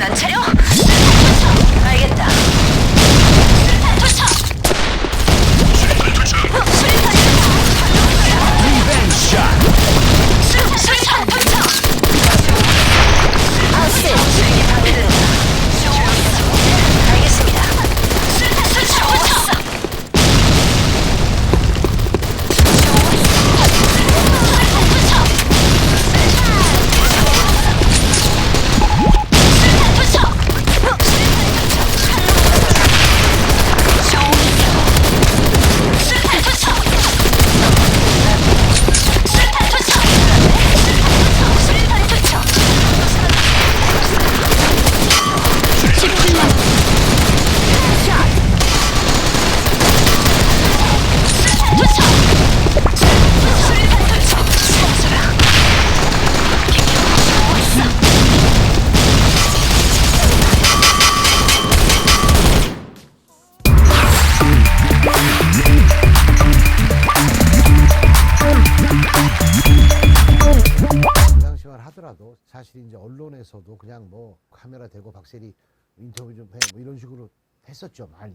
我。 사실 이제 언론에서도 그냥 뭐 카메라 대고 박세리 인터뷰 좀 해 뭐 이런 식으로 했었죠 많이.